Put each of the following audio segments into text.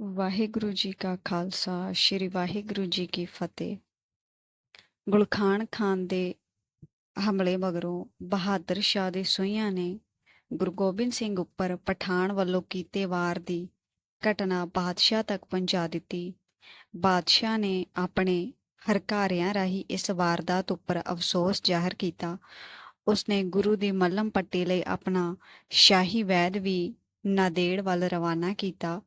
ਵਾਹਿਗੁਰੂ ਜੀ ਕਾ ਖਾਲਸਾ, ਸ੍ਰੀ ਵਾਹਿਗੁਰੂ ਜੀ ਕੀ ਫਤਿਹ। ਗੁਲਖਾਨ ਖਾਨ ਦੇ ਹਮਲੇ ਮਗਰੋਂ ਬਹਾਦਰ ਸ਼ਾਹ ਦੇ ਸੂਹੀਆਂ ਨੇ ਗੁਰੂ ਗੋਬਿੰਦ ਸਿੰਘ ਉੱਪਰ ਪਠਾਨ ਵੱਲੋਂ ਕੀਤੇ ਵਾਰ ਦੀ ਘਟਨਾ ਬਾਦਸ਼ਾਹ ਤੱਕ ਪਹੁੰਚਾ ਦਿੱਤੀ। ਬਾਦਸ਼ਾਹ ਨੇ ਆਪਣੇ ਹਰਕਾਰਿਆਂ ਰਾਹੀਂ ਇਸ ਵਾਰਦਾਤ ਉੱਪਰ ਅਫਸੋਸ ਜ਼ਾਹਰ ਕੀਤਾ। ਉਸਨੇ ਗੁਰੂ ਦੀ ਮੱਲਮ ਪੱਟੀ ਲਈ ਆਪਣਾ ਸ਼ਾਹੀ ਵੈਦ ਵੀ ਨਾਦੇੜ ਵੱਲ ਰਵਾਨਾ ਕੀਤਾ।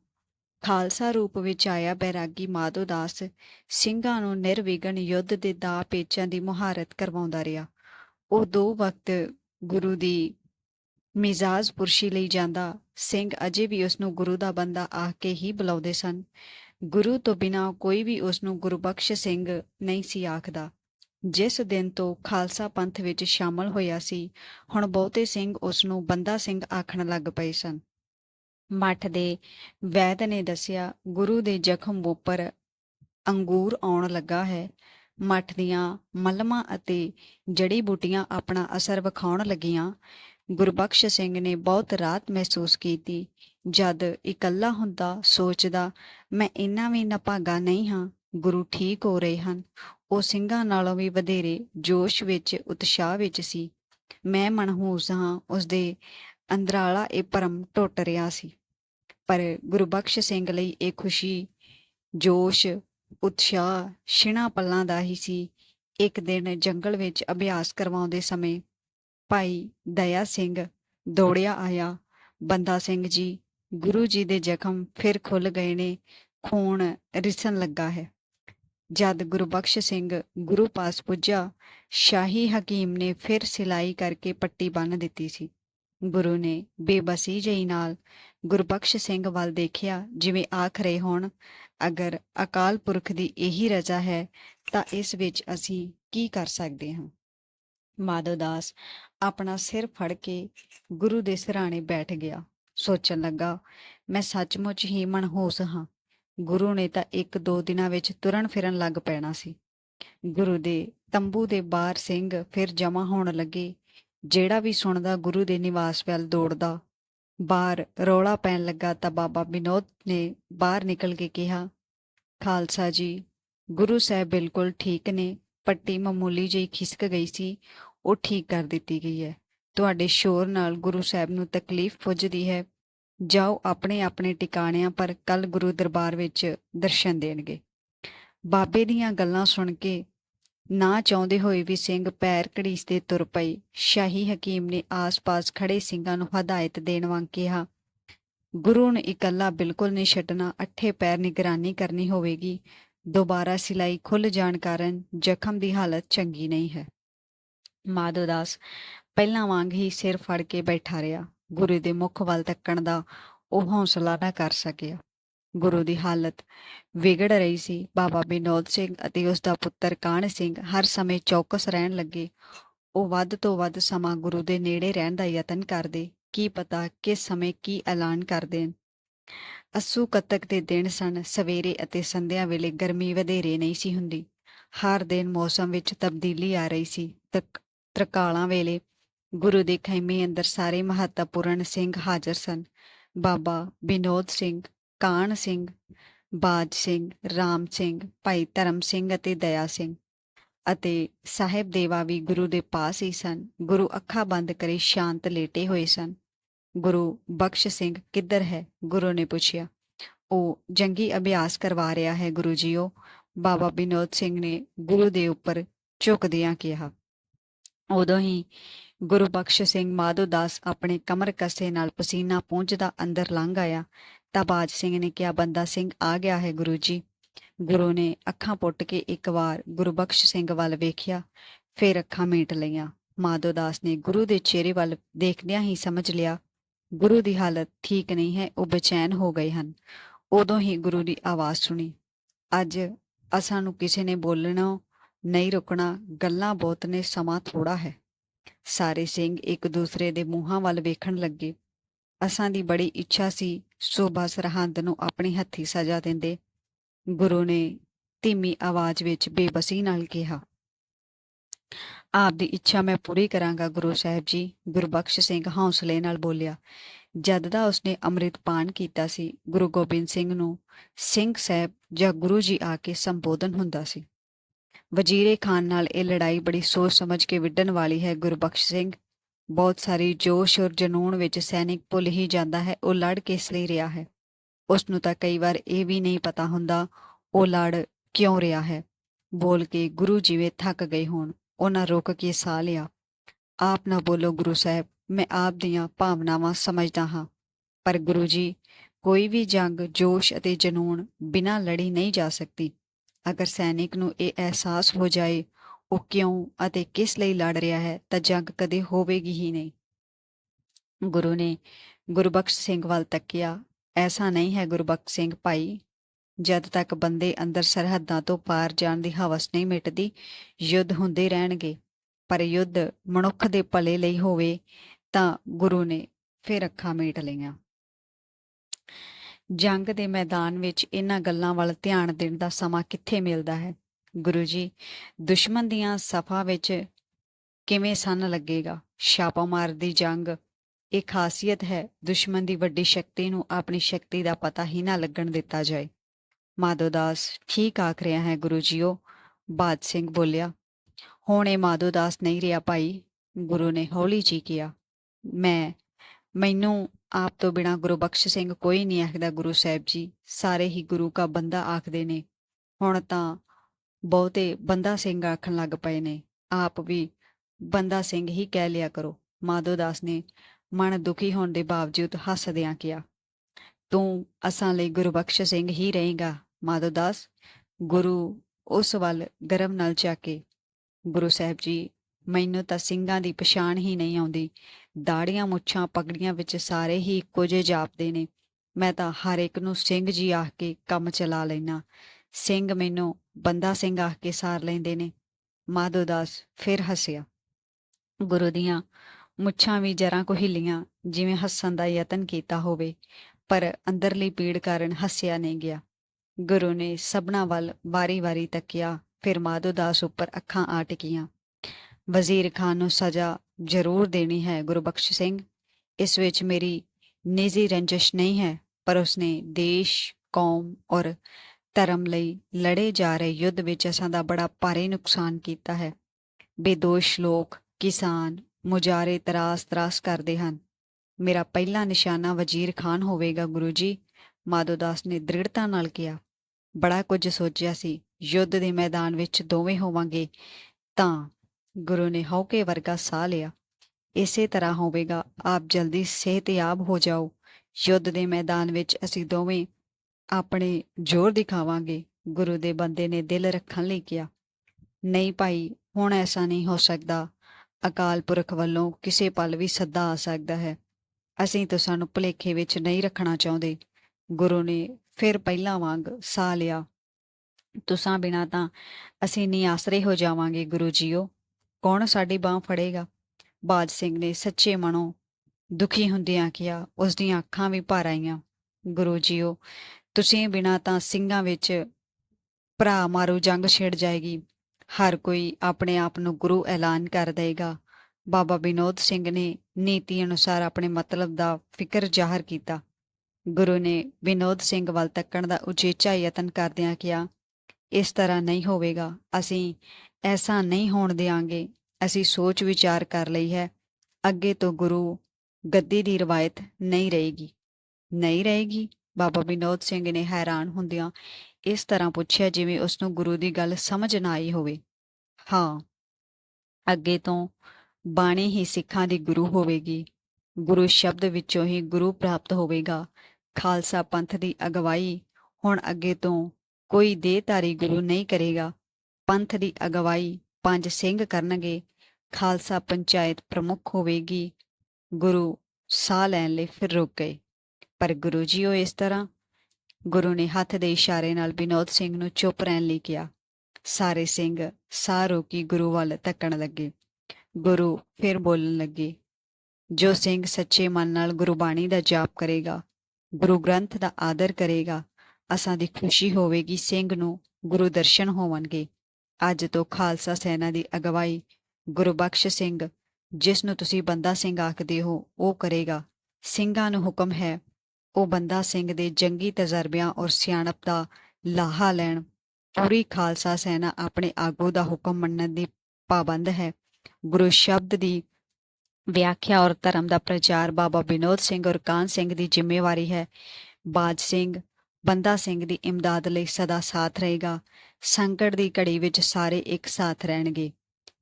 ਖਾਲਸਾ ਰੂਪ ਵਿੱਚ ਆਇਆ ਬੈਰਾਗੀ ਮਾਧੋ ਦਾਸ ਸਿੰਘਾਂ ਨੂੰ ਨਿਰਵਿਘਨ ਯੁੱਧ ਦੇ ਦਾ ਪੇਚਾਂ ਦੀ ਮੁਹਾਰਤ ਕਰਵਾਉਂਦਾ ਰਿਹਾ। ਉਹ ਦੋ ਵਕਤ ਗੁਰੂ ਦੀ ਮਿਜ਼ਾਜ ਪੁਰਸ਼ੀ ਲਈ ਜਾਂਦਾ, ਸਿੰਘ ਅਜੇ ਵੀ ਉਸ ਨੂੰ ਗੁਰੂ ਦਾ ਬੰਦਾ ਆਖ ਕੇ ਹੀ ਬੁਲਾਉਂਦੇ ਸਨ। ਗੁਰੂ ਤੋਂ ਬਿਨਾ ਕੋਈ ਵੀ ਉਸ ਨੂੰ ਗੁਰਬਖਸ਼ ਸਿੰਘ ਨਹੀਂ ਸੀ ਆਖਦਾ। ਜਿਸ ਦਿਨ ਤੋਂ ਖਾਲਸਾ ਪੰਥ ਵਿੱਚ ਸ਼ਾਮਲ ਹੋਇਆ ਸੀ, ਹੁਣ ਬਹੁਤੇ ਸਿੰਘ ਉਸ ਨੂੰ ਬੰਦਾ ਸਿੰਘ ਆਖਣ ਲੱਗ ਪਏ ਸਨ। ਮੱਠ ਦੇ ਵੈਦ ਨੇ ਦੱਸਿਆ, ਗੁਰੂ ਦੇ ਜ਼ਖਮ ਉੱਪਰ ਅੰਗੂਰ ਆਉਣ ਲੱਗਾ ਹੈ। ਮੱਠ ਦੀਆਂ ਮਲਮਾਂ ਅਤੇ ਜੜੀ ਬੂਟੀਆਂ ਆਪਣਾ ਅਸਰ ਵਿਖਾਉਣ ਲੱਗੀਆਂ। ਗੁਰਬਖਸ਼ ਸਿੰਘ ਨੇ ਬਹੁਤ ਰਾਤ ਮਹਿਸੂਸ ਕੀਤੀ। ਜਦ ਇਕੱਲਾ ਹੁੰਦਾ ਸੋਚਦਾ, ਮੈਂ ਇੰਨਾ ਵੀ ਨਪਾਗਾ ਨਹੀਂ ਹਾਂ, ਗੁਰੂ ਠੀਕ ਹੋ ਰਹੇ ਹਨ। ਉਹ ਸਿੰਘਾਂ ਨਾਲੋਂ ਵੀ ਵਧੇਰੇ ਜੋਸ਼ ਵਿੱਚ, ਉਤਸ਼ਾਹ ਵਿੱਚ ਸੀ। ਮੈਂ ਮਨਹੂਸ ਹਾਂ ਉਸ ਦੇ ਅੰਦਰਾਲਾ ਇਹ ਭਰਮ ਟੁੱਟ ਰਿਹਾ ਸੀ। ਪਰ ਗੁਰਬਖਸ਼ ਸਿੰਘ ਲਈ ਇਹ ਖੁਸ਼ੀ, ਜੋਸ਼, ਉਤਸ਼ਾਹ, ਛਿਣਾ ਪੱਲਾਂ ਦਾ ਹੀ ਸੀ। ਇੱਕ ਦਿਨ ਜੰਗਲ ਵਿੱਚ ਅਭਿਆਸ ਕਰਵਾਉਂਦੇ ਸਮੇਂ ਭਾਈ ਦਇਆ ਸਿੰਘ ਦੌੜਿਆ ਆਇਆ। ਬੰਦਾ ਸਿੰਘ ਜੀ, ਗੁਰੂ ਜੀ ਦੇ ਜ਼ਖਮ ਫਿਰ ਖੁੱਲ ਗਏ ਨੇ, ਖੂਨ ਰਿਸਣ ਲੱਗਾ ਹੈ। ਜਦ ਗੁਰਬਖਸ਼ ਸਿੰਘ ਗੁਰੂ ਪਾਸ ਪੁੱਜਾ ਸ਼ਾਹੀ ਹਕੀਮ ਨੇ ਫਿਰ ਸਿਲਾਈ ਕਰਕੇ ਪੱਟੀ ਬੰਨ ਦਿੱਤੀ ਸੀ। ਗੁਰੂ ਨੇ ਬੇਬਸੀ ਜਿਹੀ ਨਾਲ ਗੁਰਬਖਸ਼ ਸਿੰਘ ਵੱਲ ਦੇਖਿਆ, ਜਿਵੇਂ ਆਖ ਰਹੇ ਹੋਣ, ਅਗਰ ਅਕਾਲ ਪੁਰਖ ਦੀ ਇਹੀ ਰਜ਼ਾ ਹੈ, ਤਾਂ ਇਸ ਵਿੱਚ ਅਸੀਂ ਕੀ ਕਰ ਸਕਦੇ ਹਾਂ? ਮਾਧਵ ਦਾਸ ਆਪਣਾ ਸਿਰ ਫੜ ਕੇ ਗੁਰੂ ਦੇ ਸਿਰਹਾਣੇ ਬੈਠ ਗਿਆ। ਸੋਚਣ ਲੱਗਾ, ਮੈਂ ਸੱਚਮੁੱਚ ਹੀ ਮਨਹੋਸ ਹਾਂ। ਗੁਰੂ ਨੇ ਤਾਂ ਇੱਕ ਦੋ ਦਿਨਾਂ ਵਿੱਚ ਤੁਰਨ ਫਿਰਨ ਲੱਗ ਪੈਣਾ ਸੀ। ਗੁਰੂ ਦੇ ਤੰਬੂ ਦੇ ਬਾਹਰ ਸਿੰਘ ਫਿਰ ਜਮਾ ਹੋਣ ਲੱਗੇ। ਜਿਹੜਾ ਵੀ ਸੁਣਦਾ ਗੁਰੂ ਦੇ ਨਿਵਾਸ ਵੱਲ ਦੌੜਦਾ ਬਾਹਰ ਰੌਲਾ ਪੈਣ ਲੱਗਾ ਤਾਂ ਬਾਬਾ ਵਿਨੋਦ ਨੇ ਬਾਹਰ ਨਿਕਲ ਕੇ ਕਿਹਾ, ਖਾਲਸਾ ਜੀ, ਗੁਰੂ ਸਾਹਿਬ ਬਿਲਕੁਲ ਠੀਕ ਨੇ, ਪੱਟੀ ਮਾਮੂਲੀ ਜਿਹੀ ਖਿਸਕ ਗਈ ਸੀ, ਉਹ ਠੀਕ ਕਰ ਦਿੱਤੀ ਗਈ ਹੈ। ਤੁਹਾਡੇ ਸ਼ੋਰ ਨਾਲ ਗੁਰੂ ਸਾਹਿਬ ਨੂੰ ਤਕਲੀਫ ਪੁੱਜਦੀ ਹੈ। ਜਾਓ ਆਪਣੇ ਆਪਣੇ ਟਿਕਾਣਿਆਂ ਪਰ ਕੱਲ ਗੁਰੂ ਦਰਬਾਰ ਵਿੱਚ ਦਰਸ਼ਨ ਦੇਣਗੇ। ਬਾਬੇ ਦੀਆਂ ਗੱਲਾਂ ਸੁਣ ਕੇ ਨਾ ਚਾਹੁੰਦੇ ਹੋਏ ਵੀ ਸਿੰਘ ਪੈਰ ਘੜੀਸਦੇ ਤੁਰ ਪਈ। ਸ਼ਾਹੀ ਹਕੀਮ ਨੇ ਆਸ-ਪਾਸ ਖੜੇ ਸਿੰਘਾਂ ਨੂੰ ਹਦਾਇਤ ਦੇਣ ਵਾਂਗ ਕਿਹਾ, ਗੁਰੂ ਨੂੰ ਇਕੱਲਾ ਬਿਲਕੁਲ ਨਹੀਂ ਛੱਡਣਾ, ਅੱਠੇ ਪੈਰ ਨਿਗਰਾਨੀ ਕਰਨੀ ਹੋਵੇਗੀ। ਦੁਬਾਰਾ ਸਿਲਾਈ ਖੁੱਲ ਜਾਣ ਕਾਰਨ ਜ਼ਖਮ ਦੀ ਹਾਲਤ ਚੰਗੀ ਨਹੀਂ ਹੈ। ਮਾਧੋ ਦਾਸ ਪਹਿਲਾਂ ਵਾਂਗ ਹੀ ਸਿਰ ਫੜ ਕੇ ਬੈਠਾ ਰਿਹਾ। ਗੁਰੂ ਦੇ ਮੁਖ ਵੱਲ ਤੱਕਣ ਦਾ ਉਹ ਹੌਸਲਾ ਨਾ ਕਰ ਸਕਿਆ। ਗੁਰੂ ਦੀ ਹਾਲਤ ਵਿਗੜ ਰਹੀ ਸੀ। ਬਾਬਾ ਬਿਨੋਦ ਸਿੰਘ ਅਤੇ ਉਸ ਦਾ ਪੁੱਤਰ ਕਾਹਨ ਸਿੰਘ ਹਰ ਸਮੇਂ ਚੌਕਸ ਰਹਿਣ ਲੱਗੇ। ਉਹ ਵੱਧ ਤੋਂ ਵੱਧ ਸਮਾਂ ਗੁਰੂ ਦੇ ਨੇੜੇ ਰਹਿਣ ਦਾ ਯਤਨ ਕਰਦੇ। ਕੀ ਪਤਾ ਕਿਸ ਸਮੇਂ ਕੀ ਐਲਾਨ ਕਰ ਦੇਣ। ਅਸੂ ਕਤਕ ਦੇ ਦਿਨ ਸਨ। ਸਵੇਰੇ ਅਤੇ ਸੰਧਿਆ ਵੇਲੇ ਗਰਮੀ ਵਧੇਰੇ ਨਹੀਂ ਸੀ ਹੁੰਦੀ। ਹਰ ਦਿਨ ਮੌਸਮ ਵਿੱਚ ਤਬਦੀਲੀ ਆ ਰਹੀ ਸੀ। ਤਕ, ਤਰਕਾਲਾਂ ਵੇਲੇ ਗੁਰੂ ਦੇ ਖੈਮੇ ਅੰਦਰ ਸਾਰੇ ਮਹੱਤਵਪੂਰਨ ਸਿੰਘ ਹਾਜ਼ਰ ਸਨ। ਬਾਬਾ ਬਿਨੋਦ ਸਿੰਘ ਕਾਨ ਸਿੰਘ, ਬਾਜ ਸਿੰਘ, ਰਾਮ ਸਿੰਘ, ਭਾਈ ਧਰਮ ਸਿੰਘ ਅਤੇ ਦਇਆ ਸਿੰਘ ਅਤੇ ਸਾਹਿਬ ਦੇਵਾ ਵੀ ਗੁਰੂ ਦੇ ਪਾਸ ਹੀ ਸਨ। ਗੁਰੂ ਅੱਖਾਂ ਬੰਦ ਕਰੇ ਸ਼ਾਂਤ ਲੇਟੇ ਹੋਏ ਸਨ। ਗੁਰੂ ਬਖਸ਼ ਸਿੰਘ, ਕਿੱਧਰ ਹੈ? ਗੁਰੂ ਨੇ ਪੁੱਛਿਆ। ਉਹ ਜੰਗੀ ਅਭਿਆਸ ਕਰਵਾ ਰਿਹਾ ਹੈ ਗੁਰੂ ਜੀਓ ਬਾਬਾ ਬਿਨੋਦ ਸਿੰਘ ਨੇ ਗੁਰੂ ਦੇ ਉੱਪਰ ਝੁਕਦਿਆਂ ਕਿਹਾ। ਉਦੋਂ ਹੀ ਗੁਰੂ ਬਖਸ਼ ਸਿੰਘ ਮਾਧੋ ਦਾਸ ਆਪਣੇ ਕਮਰ ਕਸੇ ਨਾਲ ਪਸੀਨਾ ਪਹੁੰਚਦਾ ਅੰਦਰ ਲੰਘ ਆਇਆ। ਤਾਂ ਬਾਜ ਸਿੰਘ ਨੇ ਕਿਹਾ, ਬੰਦਾ ਸਿੰਘ ਆ ਗਿਆ ਹੈ ਗੁਰੂ ਜੀ। ਗੁਰੂ ਨੇ ਅੱਖਾਂ ਪੁੱਟ ਕੇ ਇੱਕ ਵਾਰ ਗੁਰਬਖਸ਼ ਸਿੰਘ ਵੱਲ ਵੇਖਿਆ, ਫਿਰ ਅੱਖਾਂ ਮੀਟ ਲਈਆਂ। ਮਾਧੋ ਦਾਸ ਨੇ ਗੁਰੂ ਦੇ ਚਿਹਰੇ ਵੱਲ ਦੇਖਦਿਆਂ ਹੀ ਸਮਝ ਲਿਆ, ਗੁਰੂ ਦੀ ਹਾਲਤ ਠੀਕ ਨਹੀਂ ਹੈ, ਉਹ ਬੇਚੈਨ ਹੋ ਗਏ ਹਨ। ਉਦੋਂ ਹੀ ਗੁਰੂ ਦੀ ਆਵਾਜ਼ ਸੁਣੀ, ਅੱਜ ਅਸਾਂ ਨੂੰ ਕਿਸੇ ਨੇ ਬੋਲਣਾ ਨਹੀਂ ਰੁਕਣਾ, ਗੱਲਾਂ ਬਹੁਤ ਨੇ, ਸਮਾਂ ਥੋੜਾ ਹੈ। ਸਾਰੇ ਸਿੰਘ ਇੱਕ ਦੂਸਰੇ ਦੇ ਮੂੰਹਾਂ ਵੱਲ ਵੇਖਣ ਲੱਗੇ। ਅਸਾਂ ਦੀ ਬੜੀ ਇੱਛਾ ਸੀ ਸੋਭਾ ਸਰਹੰਦ ਨੂੰ ਆਪਣੀ ਹੱਥੀ ਸਜ਼ਾ ਦਿੰਦੇ। ਗੁਰੂ ਨੇ ਧੀਮੀ ਆਵਾਜ਼ ਵਿੱਚ ਬੇਬਸੀ ਨਾਲ ਕਿਹਾ, ਆਪ ਦੀ ਇੱਛਾ ਮੈਂ ਪੂਰੀ ਕਰਾਂਗਾ, ਗੁਰੂ ਸਾਹਿਬ ਜੀ। ਗੁਰਬਖਸ਼ ਸਿੰਘ ਹੌਸਲੇ ਨਾਲ ਬੋਲਿਆ, ਜਦ ਦਾ ਉਸਨੇ ਅੰਮ੍ਰਿਤ ਪਾਨ ਕੀਤਾ ਸੀ, ਗੁਰੂ ਗੋਬਿੰਦ ਸਿੰਘ ਨੂੰ ਸਿੰਘ ਸਾਹਿਬ ਜਾਂ ਗੁਰੂ ਜੀ ਆ ਕੇ ਸੰਬੋਧਨ ਹੁੰਦਾ ਸੀ। ਵਜ਼ੀਰੇ ਖਾਨ ਨਾਲ ਇਹ ਲੜਾਈ ਬੜੀ ਸੋਚ ਸਮਝ ਕੇ ਵਿੱਢਣ ਵਾਲੀ ਹੈ ਗੁਰਬਖਸ਼ ਸਿੰਘ। ਬਹੁਤ ਸਾਰੀ ਜੋਸ਼ ਔਰ ਜਨੂਨ ਵਿੱਚ ਸੈਨਿਕ ਭੁੱਲ ਹੀ ਜਾਂਦਾ ਹੈ, ਉਹ ਲੜ ਕਿਸ ਲਈ ਰਿਹਾ ਹੈ? ਉਸ ਨੂੰ ਤਾਂ ਕਈ ਵਾਰ ਇਹ ਵੀ ਨਹੀਂ ਪਤਾ ਹੁੰਦਾ, ਉਹ ਲੜ ਕਿਉਂ ਰਿਹਾ ਹੈ? ਬੋਲ ਕੇ ਗੁਰੂ ਜਿਵੇਂ ਥੱਕ ਗਏ ਹੋਣ, ਉਹਨਾਂ ਰੁਕ ਕੇ ਸਾਹ ਲਿਆ। ਆਪ ਨਾ ਬੋਲੋ, ਗੁਰੂ ਸਾਹਿਬ, ਮੈਂ ਆਪ ਦੀਆਂ ਭਾਵਨਾਵਾਂ ਸਮਝਦਾ ਹਾਂ। ਪਰ ਗੁਰੂ ਜੀ, ਕੋਈ ਵੀ ਜੰਗ, ਜੋਸ਼ ਅਤੇ ਜਨੂਨ ਬਿਨਾਂ ਲੜੀ ਨਹੀਂ ਜਾ ਸਕਦੀ। ਅਗਰ ਸੈਨਿਕ ਨੂੰ ਇਹ ਅਹਿਸਾਸ ਹੋ ਜਾਏ ਉਹ ਕਿਉਂ ਅਤੇ ਕਿਸ ਲਈ ਲੜ ਰਿਹਾ ਹੈ, ਤਾਂ ਜੰਗ ਕਦੇ ਹੋਵੇਗੀ ਹੀ ਨਹੀਂ। ਗੁਰੂ ਨੇ ਗੁਰਬਖਸ਼ ਸਿੰਘ ਵੱਲ ਤੱਕਿਆ, ਐਸਾ ਨਹੀਂ ਹੈ ਗੁਰਬਖਸ਼ ਸਿੰਘ ਭਾਈ, ਜਦ ਤੱਕ ਬੰਦੇ ਅੰਦਰ ਸਰਹੱਦਾਂ ਤੋਂ ਪਾਰ ਜਾਣ ਦੀ ਹਵਸ ਨਹੀਂ ਮਿਟਦੀ, ਯੁੱਧ ਹੁੰਦੇ ਰਹਿਣਗੇ। ਪਰ ਯੁੱਧ ਮਨੁੱਖ ਦੇ ਭਲੇ ਲਈ ਹੋਵੇ, ਤਾਂ ਗੁਰੂ ਨੇ ਫਿਰ ਅੱਖਾਂ ਮੀਟ ਲਈਆਂ। ਜੰਗ ਦੇ ਮੈਦਾਨ ਵਿੱਚ ਇਹਨਾਂ ਗੱਲਾਂ ਵੱਲ ਧਿਆਨ ਦੇਣ ਦਾ ਸਮਾਂ ਕਿੱਥੇ ਮਿਲਦਾ ਹੈ? ਗੁਰੂ ਜੀ, ਦੁਸ਼ਮਣ ਦੀਆਂ ਸਫਾ ਵਿੱਚ ਕਿਵੇਂ ਸੰਨ ਲੱਗੇਗਾ? ਛਾਪਾ ਦੀ ਜੰਗ, ਇਹ ਖਾਸੀਅਤ ਹੈ। ਦੁਸ਼ਮਣ ਦੀ ਵੱਡੀ ਸ਼ਕਤੀ ਨੂੰ ਆਪਣੀ ਸ਼ਕਤੀ ਦਾ ਪਤਾ ਹੀ ਨਾ ਲੱਗਣ ਦਿੱਤਾ ਜਾਏ। ਮਾਧੋ ਦਾਸ ਠੀਕ ਆਖ ਰਿਹਾ ਹੈ ਗੁਰੂ ਜੀਓ, ਬਾਦ ਸਿੰਘ ਬੋਲਿਆ, ਹੁਣ ਇਹ ਮਾਧੋ ਦਾਸ ਨਹੀਂ ਰਿਹਾ ਭਾਈ, ਗੁਰੂ ਨੇ ਹੌਲੀ ਜੀ ਕਿਹਾ, ਮੈਂ, ਮੈਨੂੰ ਆਪ ਤੋਂ ਬਿਨਾ ਗੁਰੂ ਬਖਸ਼ ਸਿੰਘ ਕੋਈ ਨਹੀਂ ਆਖਦਾ ਗੁਰੂ ਸਾਹਿਬ ਜੀ, ਸਾਰੇ ਹੀ ਗੁਰੂ ਕਾ ਬੰਦਾ ਆਖਦੇ ਨੇ। ਹੁਣ ਤਾਂ ਬਹੁਤੇ ਬੰਦਾ ਸਿੰਘ ਆਖਣ ਲੱਗ ਪਏ ਨੇ। ਆਪ ਵੀ ਬੰਦਾ ਸਿੰਘ ਹੀ ਕਹਿ ਲਿਆ ਕਰੋ। ਮਾਧੋ ਦਾਸ ਨੇ ਮਨ ਦੁਖੀ ਹੋਣ ਦੇ ਬਾਵਜੂਦ ਹੱਸਦਿਆਂ ਕਿਹਾ, ਤੂੰ ਅਸਾਂ ਲਈ ਗੁਰਬਖਸ਼ ਸਿੰਘ ਹੀ ਰਹੇਗਾ, ਮਾਧੋ ਦਾਸ। ਗੁਰੂ ਉਸ ਵੱਲ ਗਰਮ ਨਾਲ ਜਾ ਗੁਰੂ ਸਾਹਿਬ ਜੀ, ਮੈਨੂੰ ਤਾਂ ਸਿੰਘਾਂ ਦੀ ਪਛਾਣ ਹੀ ਨਹੀਂ ਆਉਂਦੀ। ਦਾੜੀਆਂ ਮੁੱਛਾਂ ਪਗੜੀਆਂ ਵਿੱਚ ਸਾਰੇ ਹੀ ਇੱਕੋ ਜਿਹੇ ਜਾਪਦੇ ਨੇ। ਮੈਂ ਤਾਂ ਹਰ ਇੱਕ ਨੂੰ ਸਿੰਘ ਜੀ ਆਖ ਕੇ ਕੰਮ ਚਲਾ ਲੈਣਾ ਸਿੰਘ ਮੈਨੂੰ ਬੰਦਾ ਸਿੰਘ ਆਖ ਕੇ ਸਾਰ ਲੈਂਦੇ ਨੇ। ਮਾਧੋ ਦਾਸ ਫਿਰ ਹੱਸਿਆ। ਗੁਰੂ ਦੀਆਂ ਮੁੱਛਾਂ ਵੀ ਜਰਾਂ ਕੋ ਹਿੱਲੀਆਂ, ਜਿਵੇਂ ਹੱਸਣ ਦਾ ਯਤਨ ਕੀਤਾ ਹੋਵੇ, ਪਰ ਅੰਦਰਲੀ ਪੀੜ ਕਾਰਨ ਹੱਸਿਆ ਨਹੀਂ ਗਿਆ। ਗੁਰੂ ਨੇ ਸਭਨਾ ਵੱਲ ਵਾਰੀ-ਵਾਰੀ ਤੱਕਿਆ, ਫਿਰ ਮਾਧੋ ਦਾਸ ਉੱਪਰ ਅੱਖਾਂ ਆ ਟਿਕੀਆਂ। ਵਜ਼ੀਰ ਖਾਨ ਨੂੰ ਸਜ਼ਾ ਜ਼ਰੂਰ ਦੇਣੀ ਹੈ ਗੁਰਬਖਸ਼ ਸਿੰਘ। ਇਸ ਵਿੱਚ ਮੇਰੀ ਨਿੱਜੀ ਰੰਜਿਸ਼ ਨਹੀਂ ਹੈ, ਪਰ ਉਸਨੇ ਦੇਸ਼, ਕੌਮ ਔਰ ਧਰਮ ਲਈ ਲੜੇ ਜਾ ਰਹੇ ਯੁੱਧ ਵਿੱਚ ਅਸਾਂ ਦਾ ਬੜਾ ਭਾਰੀ ਨੁਕਸਾਨ ਕੀਤਾ ਹੈ। ਬੇਦੋਸ਼ ਲੋਕ, ਕਿਸਾਨ, ਮੁਜਾਰੇ ਤਰਾਸ ਤਰਾਸ ਕਰਦੇ ਹਨ। ਮੇਰਾ ਪਹਿਲਾ ਨਿਸ਼ਾਨਾ ਵਜ਼ੀਰ ਖਾਨ ਹੋਵੇਗਾ, ਗੁਰੂ ਜੀ ਮਾਧੋਦਾਸ ਨੇ ਦ੍ਰਿੜਤਾ ਨਾਲ ਕਿਹਾ। ਬੜਾ ਕੁਝ ਸੋਚਿਆ ਸੀ, ਯੁੱਧ ਦੇ ਮੈਦਾਨ ਵਿੱਚ ਦੋਵੇਂ ਹੋਵਾਂਗੇ, ਤਾਂ ਗੁਰੂ ਨੇ ਹੌਕੇ ਵਰਗਾ ਸਾਹ ਲਿਆ। ਇਸੇ ਤਰ੍ਹਾਂ ਹੋਵੇਗਾ, ਆਪ ਜਲਦੀ ਸਿਹਤਯਾਬ ਹੋ ਜਾਓ। ਯੁੱਧ ਦੇ ਮੈਦਾਨ ਵਿੱਚ ਅਸੀਂ ਦੋਵੇਂ ਆਪਣੇ ਜ਼ੋਰ ਦਿਖਾਵਾਂਗੇ। ਗੁਰੂ ਦੇ ਬੰਦੇ ਨੇ ਦਿਲ ਰੱਖਣ ਲਈ ਕਿਹਾ, ਨਹੀਂ ਭਾਈ, ਹੁਣ ਐਸਾ ਨਹੀਂ ਹੋ ਸਕਦਾ। ਅਕਾਲ ਪੁਰਖ ਵੱਲੋਂ ਕਿਸੇ ਪਲ ਵੀ ਸੱਦਾ ਆ ਸਕਦਾ ਹੈ। ਅਸੀਂ ਤਾਂ ਸਾਨੂੰ ਭੁਲੇਖੇ ਵਿੱਚ ਨਹੀਂ ਰੱਖਣਾ ਚਾਹੁੰਦੇ। ਗੁਰੂ ਨੇ ਫਿਰ ਪਹਿਲਾਂ ਵਾਂਗ ਸਾਹ ਲਿਆ। ਤੁਸਾਂ ਬਿਨਾ ਤਾਂ ਅਸੀਂ ਨੀ ਆਸਰੇ ਹੋ ਜਾਵਾਂਗੇ, ਗੁਰੂ ਜੀਓ। ਕੌਣ ਸਾਡੀ ਬਾਹ ਫੜੇਗਾ? ਬਾਜ ਸਿੰਘ ਨੇ ਸੱਚੇ ਮਨੋਂ ਦੁਖੀ ਹੁੰਦਿਆਂ ਕਿਹਾ ਉਸ ਦੀਆਂ ਅੱਖਾਂ ਵੀ ਭਰ ਆਈਆਂ। ਗੁਰੂ ਜੀਓ ਤੁਸੀਂ ਬਿਨਾ ਤਾਂ ਸਿੰਘਾਂ ਵਿੱਚ ਭਰਾ ਮਾਰੂ ਜੰਗ ਛਿੜ ਜਾਏਗੀ। ਹਰ ਕੋਈ ਆਪਣੇ ਆਪ ਨੂੰ ਗੁਰੂ ਐਲਾਨ ਕਰ ਦੇਗਾ ਬਾਬਾ ਵਿਨੋਦ ਸਿੰਘ ਨੇ ਨੀਤੀ ਅਨੁਸਾਰ ਆਪਣੇ ਮਤਲਬ ਦਾ ਫਿਕਰ ਜ਼ਾਹਰ ਕੀਤਾ। ਗੁਰੂ ਨੇ ਵਿਨੋਦ ਸਿੰਘ ਵੱਲ ਤੱਕਣ ਦਾ ਉਚੇਚਾ ਯਤਨ ਕਰਦਿਆਂ ਕਿਹਾ, ਇਸ ਤਰ੍ਹਾਂ ਨਹੀਂ ਹੋਵੇਗਾ। ਅਸੀਂ ਐਸਾ ਨਹੀਂ ਹੋਣ ਦੇਾਂਗੇ ਅਸੀਂ ਸੋਚ ਵਿਚਾਰ ਕਰ ਲਈ ਹੈ। ਅੱਗੇ ਤੋਂ ਗੁਰੂ ਗੱਦੀ ਦੀ ਰਵਾਇਤ ਨਹੀਂ ਰਹੇਗੀ। ਨਹੀਂ ਰਹੇਗੀ? ਬਾਬਾ ਵਿਨੋਦ ਸਿੰਘ ਨੇ ਹੈਰਾਨ ਹੁੰਦਿਆਂ ਇਸ ਤਰ੍ਹਾਂ ਪੁੱਛਿਆ ਜਿਵੇਂ ਉਸ ਨੂੰ ਗੁਰੂ ਦੀ ਗੱਲ ਸਮਝ ਨਾ ਆਈ ਹੋਵੇ। ਹਾਂ, ਅੱਗੇ ਤੋਂ ਬਾਣੀ ਹੀ ਸਿੱਖਾਂ ਦੀ ਗੁਰੂ ਹੋਵੇਗੀ। ਗੁਰੂ ਸ਼ਬਦ ਵਿੱਚੋਂ ਹੀ ਗੁਰੂ ਪ੍ਰਾਪਤ ਹੋਵੇਗਾ। ਖਾਲਸਾ ਪੰਥ ਦੀ ਅਗਵਾਈ ਹੁਣ ਅੱਗੇ ਤੋਂ ਕੋਈ ਦੇਹਧਾਰੀ ਗੁਰੂ ਨਹੀਂ ਕਰੇਗਾ। ਪੰਥ ਦੀ ਅਗਵਾਈ ਪੰਜ ਸਿੰਘ ਕਰਨਗੇ। ਖਾਲਸਾ ਪੰਚਾਇਤ ਪ੍ਰਮੁੱਖ ਹੋਵੇਗੀ। ਗੁਰੂ ਸਾਹ ਲੈਣ ਲਈ ਫਿਰ ਰੁਕ ਗਏ। ਪਰ ਗੁਰੂ ਜੀ ਉਹ ਇਸ ਤਰ੍ਹਾਂ ਗੁਰੂ ਨੇ ਹੱਥ ਦੇ ਇਸ਼ਾਰੇ ਨਾਲ ਵਿਨੋਦ ਸਿੰਘ ਨੂੰ ਚੁੱਪ ਰਹਿਣ ਲਈ ਕਿਹਾ। ਸਾਰੇ ਸਿੰਘ ਸਾਹ ਰੋਕੀ ਗੁਰੂ ਵੱਲ ਤੱਕਣ ਲੱਗੇ। ਗੁਰੂ ਫਿਰ ਬੋਲਣ ਲੱਗੇ, ਜੋ ਸਿੰਘ ਸੱਚੇ ਮਨ ਨਾਲ ਗੁਰਬਾਣੀ ਦਾ ਜਾਪ ਕਰੇਗਾ, ਗੁਰੂ ਗ੍ਰੰਥ ਦਾ ਆਦਰ ਕਰੇਗਾ, ਅਸਾਂ ਦੀ ਖੁਸ਼ੀ ਹੋਵੇਗੀ, ਸਿੰਘ ਨੂੰ ਗੁਰੂ ਦਰਸ਼ਨ ਹੋਵਣਗੇ। ਅੱਜ ਤੋਂ ਖਾਲਸਾ ਸੈਨਾ ਦੀ ਅਗਵਾਈ ਗੁਰਬਖਸ਼ ਸਿੰਘ, ਜਿਸ ਨੂੰ ਤੁਸੀਂ ਬੰਦਾ ਸਿੰਘ ਆਖਦੇ ਹੋ, ਉਹ ਕਰੇਗਾ। ਸਿੰਘਾਂ ਨੂੰ ਹੁਕਮ ਹੈ ਉਹ ਬੰਦਾ ਸਿੰਘ ਦੇ ਜੰਗੀ ਤਜਰਬਿਆਂ ਔਰ ਸਿਆਣਪ ਦਾ ਲਾਹਾ ਲੈਣ, ਪੂਰੀ ਖਾਲਸਾ ਸੈਨਾ ਆਪਣੇ ਆਗੂ ਦਾ ਹੁਕਮ ਮੰਨਣ ਦੀ ਪਾਬੰਦ ਹੈ। ਗੁਰੂ ਸ਼ਬਦ ਦੀ ਵਿਆਖਿਆ ਔਰ ਧਰਮ ਦਾ ਪ੍ਰਚਾਰ ਬਾਬਾ ਵਿਨੋਦ ਸਿੰਘ ਔਰ ਕਾਨ ਸਿੰਘ ਦੀ ਜ਼ਿੰਮੇਵਾਰੀ ਹੈ। ਬਾਜ ਸਿੰਘ, ਬੰਦਾ ਸਿੰਘ ਦੀ ਇਮਦਾਦ ਲਈ ਸਦਾ ਸਾਥ ਰਹੇਗਾ। ਸੰਕਟ ਦੀ ਘੜੀ ਵਿੱਚ ਸਾਰੇ ਇੱਕ ਸਾਥ ਰਹਿਣਗੇ।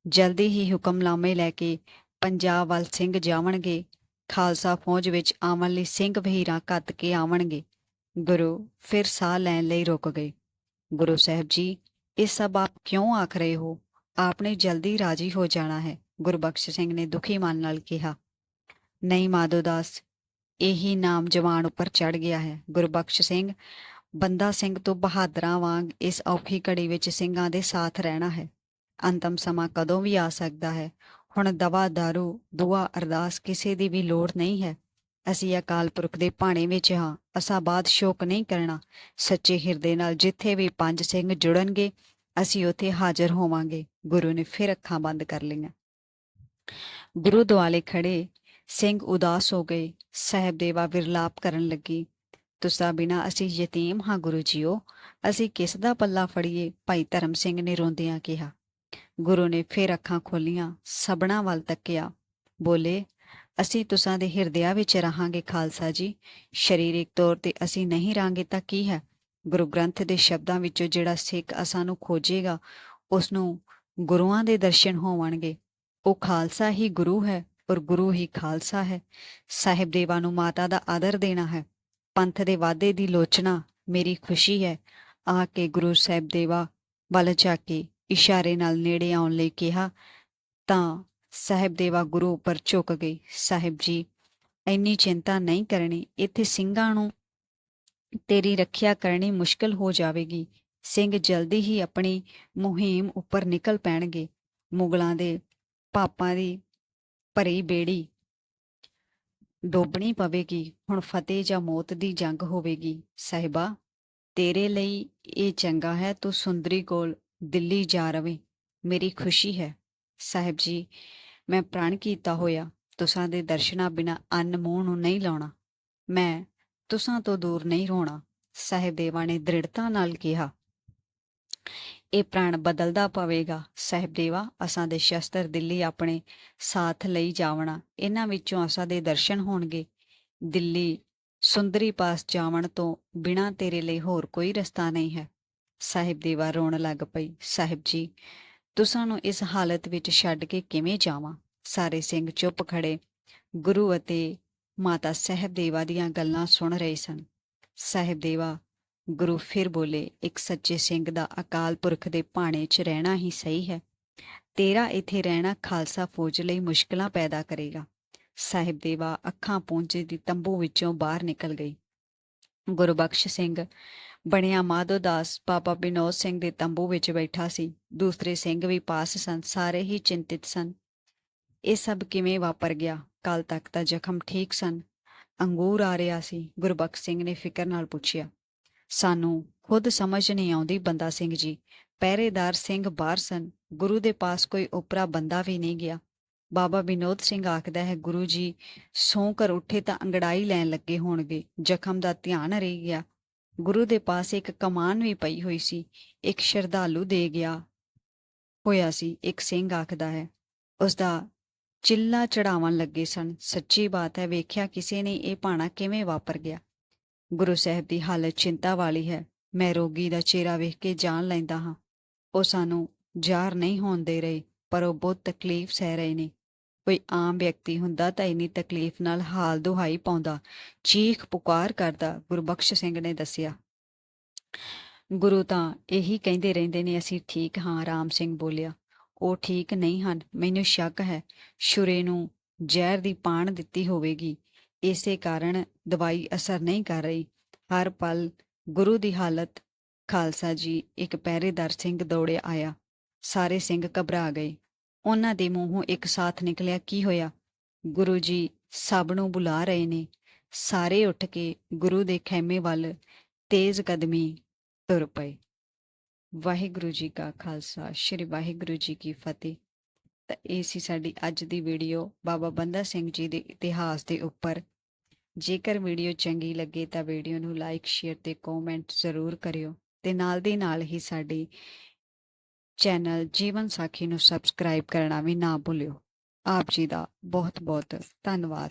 ਜਲਦੀ ਹੀ ਹੁਕਮਨਾਮੇ ਲੈ ਕੇ ਪੰਜਾਬ ਵੱਲ ਸਿੰਘ ਜਾਵਣਗੇ। ਖਾਲਸਾ ਫੌਜ ਵਿੱਚ ਆਉਣ ਲਈ ਸਿੰਘ ਵਹੀਰਾਂ ਕੱਤ ਕੇ ਆਵਣਗੇ। ਗੁਰੂ ਫਿਰ ਸਾਹ ਲੈਣ ਲਈ ਰੁਕ ਗਏ। ਗੁਰੂ ਸਾਹਿਬ ਜੀ ਇਹ ਸਭ ਆਪ ਕਿਉਂ ਆਖ ਰਹੇ ਹੋ? ਆਪਨੇ ਜਲਦੀ ਰਾਜੀ ਹੋ ਜਾਣਾ ਹੈ। ਗੁਰਬਖਸ਼ ਸਿੰਘ ਨੇ ਦੁਖੀ ਮਨ ਨਾਲ ਕਿਹਾ, ਨਹੀਂ ਮਾਧੋਦਾਸ ਇਹੀ ਨਾਮ ਜਵਾਨ ਉੱਪਰ ਚੜ ਗਿਆ ਹੈ। ਗੁਰਬਖਸ਼ ਸਿੰਘ, ਬੰਦਾ ਸਿੰਘ ਤੋਂ ਬਹਾਦਰਾਂ ਵਾਂਗ ਇਸ ਔਖੀ ਘੜੀ ਵਿੱਚ ਸਿੰਘਾਂ ਦੇ ਸਾਥ ਰਹਿਣਾ ਹੈ। ਅੰਤਮ ਸਮਾਂ ਕਦੋਂ ਵੀ ਆ ਸਕਦਾ ਹੈ? ਹੁਣ ਦਵਾ ਦਾਰੂ ਦੁਆ ਅਰਦਾਸ ਕਿਸੇ ਦੀ ਵੀ ਲੋੜ ਨਹੀਂ ਹੈ। ਅਸੀਂ ਅਕਾਲ ਪੁਰਖ ਦੇ ਭਾਣੇ ਵਿੱਚ ਹਾਂ। ਅਸਾਂ ਬਾਦ ਸ਼ੋਕ ਨਹੀਂ ਕਰਨਾ। ਸੱਚੇ ਹਿਰਦੇ ਨਾਲ ਜਿੱਥੇ ਵੀ ਪੰਜ ਸਿੰਘ ਜੁੜਨਗੇ, ਅਸੀਂ ਉੱਥੇ ਹਾਜ਼ਰ ਹੋਵਾਂਗੇ। ਗੁਰੂ ਨੇ ਫਿਰ ਅੱਖਾਂ ਬੰਦ ਕਰ ਲਈਆਂ। ਗੁਰੂ ਦੁਆਲੇ ਖੜੇ ਸਿੰਘ ਉਦਾਸ ਹੋ ਗਏ। ਸਹਿਬ ਦੇਵਾ ਵਿਰਲਾਪ ਕਰਨ ਲੱਗੀ। ਤੁਸਾਂ ਬਿਨਾ ਅਸੀਂ ਯਤੀਮ ਹਾਂ ਗੁਰੂ ਜੀਓ। ਅਸੀਂ ਕਿਸ ਦਾ ਪੱਲਾ ਫੜੀਏ? ਭਾਈ ਧਰਮ ਸਿੰਘ ਨੇ ਰੋਂਦਿਆਂ ਕਿਹਾ। ਗੁਰੂ ਨੇ ਫਿਰ ਅੱਖਾਂ ਖੋਲੀਆਂ ਸਬਣਾ ਵੱਲ ਤੱਕਿਆ। ਬੋਲੇ, ਅਸੀਂ ਤੁਸਾਂ ਦੇ ਹਿਰਦਿਆਂ ਵਿੱਚ ਰਹਾਂਗੇ ਖਾਲਸਾ ਜੀ। ਸਰੀਰਕ ਤੌਰ ਤੇ ਅਸੀਂ ਨਹੀਂ ਰਾਂਗੇ ਤਾਂ ਕੀ ਹੈ? ਗੁਰੂ ਗ੍ਰੰਥ ਦੇ ਸ਼ਬਦਾਂ ਵਿੱਚੋਂ ਜਿਹੜਾ ਸਿੱਖ ਅਸਾਂ ਨੂੰ ਖੋਜੇਗਾ ਉਸ ਨੂੰ ਗੁਰੂਆਂ ਦੇ ਦਰਸ਼ਨ ਹੋਵਣਗੇ। ਉਹ ਖਾਲਸਾ ਹੀ ਗੁਰੂ ਹੈ, ਔਰ ਗੁਰੂ ਹੀ ਖਾਲਸਾ ਹੈ। ਸਾਹਿਬ ਦੇਵਾ ਨੂੰ ਮਾਤਾ ਦਾ ਆਦਰ ਦੇਣਾ ਹੈ। ਪੰਥ ਦੇ ਵਾਅਦੇ ਦੀ ਲੋਚਨਾ ਮੇਰੀ ਖੁਸ਼ੀ ਹੈ। ਆ ਕੇ ਗੁਰੂ ਸਾਹਿਬ ਦੇਵਾ ਵੱਲ ਜਾ ਕੇ ਇਸ਼ਾਰੇ ਨਾਲ ਨੇੜੇ ਆਉਣ ਲਈ ਕਿਹਾ, ਤਾਂ ਸਾਹਿਬ ਦੇਵਾ ਗੁਰੂ ਉੱਪਰ ਝੁਕ ਗਏ ਸਾਹਿਬ ਜੀ, ਇੰਨੀ ਚਿੰਤਾ ਨਹੀਂ ਕਰਨੀ, ਇੱਥੇ ਸਿੰਘਾਂ ਨੂੰ ਤੇਰੀ ਰੱਖਿਆ ਕਰਨੀ ਮੁਸ਼ਕਲ ਹੋ ਜਾਵੇਗੀ। ਸਿੰਘ ਜਲਦੀ ਹੀ ਆਪਣੀ ਮੁਹਿੰਮ ਉੱਪਰ ਨਿਕਲ ਪੈਣਗੇ। ਮੁਗਲਾਂ ਦੇ ਪਾਪਾਂ ਦੀ ਭਰੀ ਬੇੜੀ ਡੋਬਣੀ ਪਵੇਗੀ। ਹੁਣ ਫਤਿਹ ਜਾਂ ਮੌਤ ਦੀ ਜੰਗ ਹੋਵੇਗੀ। ਸਾਹਿਬਾ, ਤੇਰੇ ਲਈ ਇਹ ਚੰਗਾ ਹੈ, ਤੂੰ ਸੁੰਦਰੀ ਕੋਲ ਦਿੱਲੀ ਜਾ ਰਵੇਂ। ਮੇਰੀ ਖੁਸ਼ੀ ਹੈ। ਸਾਹਿਬ ਜੀ, ਮੈਂ ਪ੍ਰਣ ਕੀਤਾ ਹੋਇਆ, ਤੁਸਾਂ ਦੇ ਦਰਸ਼ਨਾਂ ਬਿਨਾ ਅੰਨ ਮੂੰਹ ਨੂੰ ਨਹੀਂ ਲਾਉਣਾ। ਮੈਂ ਤੁਸਾਂ ਤੋਂ ਦੂਰ ਨਹੀਂ ਰੋਣਾ, ਸਾਹਿਬ ਦੇਵਾ ਨੇ ਦ੍ਰਿੜਤਾ ਨਾਲ ਕਿਹਾ। ਇਹ ਪ੍ਰਾਣ ਬਦਲਦਾ ਪਵੇਗਾ। ਸਾਹਿਬਦੇਵਾ ਅਸਾਂ ਦੇ ਸ਼ਸਤਰ ਦਿੱਲੀ ਆਪਣੇ ਸਾਥ ਲਈ ਜਾਵਣਾ। ਇਹਨਾਂ ਵਿੱਚੋਂ ਅਸਾਂ ਦੇ ਦਰਸ਼ਨ ਹੋਣਗੇ। ਦਿੱਲੀ ਸੁੰਦਰੀ ਪਾਸ ਜਾਵਣ ਤੋਂ ਬਿਨਾ ਤੇਰੇ ਲਈ ਹੋਰ ਕੋਈ ਰਸਤਾ ਨਹੀਂ ਹੈ। ਸਾਹਿਬ ਦੇਵਾ ਰੋਣ ਲੱਗ ਪਈ, ਸਾਹਿਬ ਜੀ, ਤੁਸਾਂ ਨੂੰ ਇਸ ਹਾਲਤ ਵਿੱਚ ਛੱਡ ਕੇ ਕਿਵੇਂ ਜਾਵਾਂ? ਸਾਰੇ ਸਿੰਘ ਚੁੱਪ ਖੜੇ, ਗੁਰੂ ਅਤੇ ਮਾਤਾ ਸਾਹਿਬ ਦੇਵਾ ਦੀਆਂ ਗੱਲਾਂ ਸੁਣ ਰਹੇ ਸਨ। ਸਾਹਿਬ ਦੇਵਾ, ਗੁਰੂ ਫਿਰ ਬੋਲੇ, ਇੱਕ ਸੱਚੇ ਸਿੰਘ ਦਾ ਅਕਾਲ ਪੁਰਖ ਦੇ ਭਾਣੇ 'ਚ ਰਹਿਣਾ ਹੀ ਸਹੀ ਹੈ। ਤੇਰਾ ਇੱਥੇ ਰਹਿਣਾ ਖਾਲਸਾ ਫੌਜ ਲਈ ਮੁਸ਼ਕਲਾਂ ਪੈਦਾ ਕਰੇਗਾ। ਸਾਹਿਬ ਦੇਵਾ ਅੱਖਾਂ ਪੂੰਝੇ ਦੀ ਤੰਬੂ ਵਿੱਚੋਂ ਬਾਹਰ ਨਿਕਲ ਗਈ। ਗੁਰਬਖਸ਼ ਸਿੰਘ ਬਣਿਆ ਮਾਧੋਦਾਸ ਬਾਬਾ ਬਿਨੋਦ ਸਿੰਘ ਦੇ ਤੰਬੂ ਵਿੱਚ ਬੈਠਾ ਸੀ। ਦੂਸਰੇ ਸਿੰਘ ਵੀ ਪਾਸ ਸਨ, ਸਾਰੇ ਹੀ ਚਿੰਤਿਤ ਸਨ। ਇਹ ਸਭ ਕਿਵੇਂ ਵਾਪਰ ਗਿਆ? ਕੱਲ ਤੱਕ ਤਾਂ ਜ਼ਖਮ ਠੀਕ ਸਨ। ਅੰਗੂਰ ਆ ਰਿਹਾ ਸੀ, ਗੁਰਬਖਸ਼ ਸਿੰਘ ਨੇ ਫਿਕਰ ਨਾਲ ਪੁੱਛਿਆ। ਸਾਨੂੰ ਖੁਦ ਸਮਝ ਨਹੀਂ ਆਉਂਦੀ ਬੰਦਾ ਸਿੰਘ ਜੀ। ਪਹਿਰੇਦਾਰ ਸਿੰਘ ਬਾਹਰ ਸਨ। ਗੁਰੂ ਦੇ ਪਾਸ ਕੋਈ ਉਪਰਾ ਬੰਦਾ ਵੀ ਨਹੀਂ ਗਿਆ। ਬਾਬਾ ਵਿਨੋਦ ਸਿੰਘ ਆਖਦਾ ਹੈ, ਗੁਰੂ ਜੀ, ਸੌਂ ਕਰ ਉੱਠੇ ਤਾਂ ਅੰਗੜਾਈ ਲੈਣ ਲੱਗੇ ਹੋਣਗੇ। ਜ਼ਖਮ ਦਾ ਧਿਆਨ ਰਹਿ ਗਿਆ। ਗੁਰੂ ਦੇ ਪਾਸ ਇੱਕ ਕਮਾਨ ਵੀ ਪਈ ਹੋਈ ਸੀ। ਇੱਕ ਸ਼ਰਧਾਲੂ ਦੇ ਗਿਆ ਹੋਇਆ ਸੀ। ਇੱਕ ਸਿੰਘ ਆਖਦਾ ਹੈ ਉਸ ਦਾ ਚਿੱਲਾ ਚੜਾਵਣ ਲੱਗੇ ਸਨ। ਸੱਚੀ ਬਾਤ ਹੈ, ਵੇਖਿਆ ਕਿਸੇ ਨੇ ਇਹ ਭਾਣਾ ਕਿਵੇਂ ਵਾਪਰ ਗਿਆ? ਗੁਰੂ ਸਾਹਿਬ ਦੀ ਹਾਲਤ ਚਿੰਤਾ ਵਾਲੀ ਹੈ। ਮੈਂ ਰੋਗੀ ਦਾ ਚਿਹਰਾ ਵੇਖ ਕੇ ਜਾਣ ਲੈਂਦਾ ਹਾਂ। ਉਹ ਸਾਨੂੰ ਜ਼ਾਰ ਨਹੀਂ ਹੋਣ ਦੇ ਰਹੇ, ਪਰ ਉਹ ਬਹੁਤ ਤਕਲੀਫ ਸਹਿ ਰਹੇ ਨੇ। ਕੋਈ ਆਮ ਵਿਅਕਤੀ ਹੁੰਦਾ ਤਾਂ ਇੰਨੀ ਤਕਲੀਫ ਨਾਲ ਹਾਲ ਦੁਹਾਈ ਪਾਉਂਦਾ, ਚੀਖ ਪੁਕਾਰ ਕਰਦਾ, ਗੁਰਬਖਸ਼ ਸਿੰਘ ਨੇ ਦੱਸਿਆ। ਗੁਰੂ ਤਾਂ ਇਹੀ ਕਹਿੰਦੇ ਰਹਿੰਦੇ ਨੇ, ਅਸੀਂ ਠੀਕ ਹਾਂ, ਰਾਮ ਸਿੰਘ ਬੋਲਿਆ। ਉਹ ਠੀਕ ਨਹੀਂ ਹਨ, ਮੈਨੂੰ ਸ਼ੱਕ ਹੈ ਸ਼ੁਰੇ ਨੂੰ ਜ਼ਹਿਰ ਦੀ ਪਾਣ ਦਿੱਤੀ ਹੋਵੇਗੀ। ਇਸੇ ਕਾਰਨ ਦਵਾਈ ਅਸਰ ਨਹੀਂ ਕਰ ਰਹੀ। ਹਰ ਪਲ ਗੁਰੂ ਦੀ ਹਾਲਤ, ਖਾਲਸਾ ਜੀ ਇੱਕ ਪਹਿਰੇਦਾਰ ਸਿੰਘ ਦੌੜਿਆ ਆਇਆ। ਸਾਰੇ ਸਿੰਘ ਘਬਰਾ ਗਏ। ਉਹਨਾਂ ਦੇ ਮੂੰਹੋਂ ਇੱਕ ਸਾਥ ਨਿਕਲਿਆ, ਕੀ ਹੋਇਆ? ਗੁਰੂ ਜੀ ਸਭ ਨੂੰ ਬੁਲਾ ਰਹੇ ਨੇ। ਸਾਰੇ ਉੱਠ ਕੇ ਗੁਰੂ ਦੇ ਖੈਮੇ ਵੱਲ ਤੇਜ਼ ਕਦਮੀ ਤੁਰ ਪਏ। ਵਾਹਿਗੁਰੂ ਜੀ ਕਾ ਖਾਲਸਾ, ਸ੍ਰੀ ਵਾਹਿਗੁਰੂ ਜੀ ਕੀ ਫਤਿਹ। ਤਾਂ ਇਹ ਸੀ ਸਾਡੀ ਅੱਜ ਦੀ ਵੀਡੀਓ। ਬਾਬਾ ਬੰਦਾ ਸਿੰਘ ਜੀ ਦੇ ਇਤਿਹਾਸ ਦੇ ਉੱਪਰ। ਜੇਕਰ ਵੀਡੀਓ ਚੰਗੀ ਲੱਗੇ ਤਾਂ ਵੀਡੀਓ ਨੂੰ ਲਾਈਕ, ਸ਼ੇਅਰ ਤੇ ਕਮੈਂਟ ਜ਼ਰੂਰ ਕਰਿਓ ਤੇ ਨਾਲ ਦੀ ਨਾਲ ਹੀ ਸਾਡੀ ਚੈਨਲ ਜੀਵਨ ਸਾਖੀ ਨੂੰ ਸਬਸਕ੍ਰਾਈਬ ਕਰਨਾ ਵੀ ਨਾ ਭੁੱਲਿਓ। ਆਪ ਜੀ ਦਾ ਬਹੁਤ ਬਹੁਤ ਧੰਨਵਾਦ।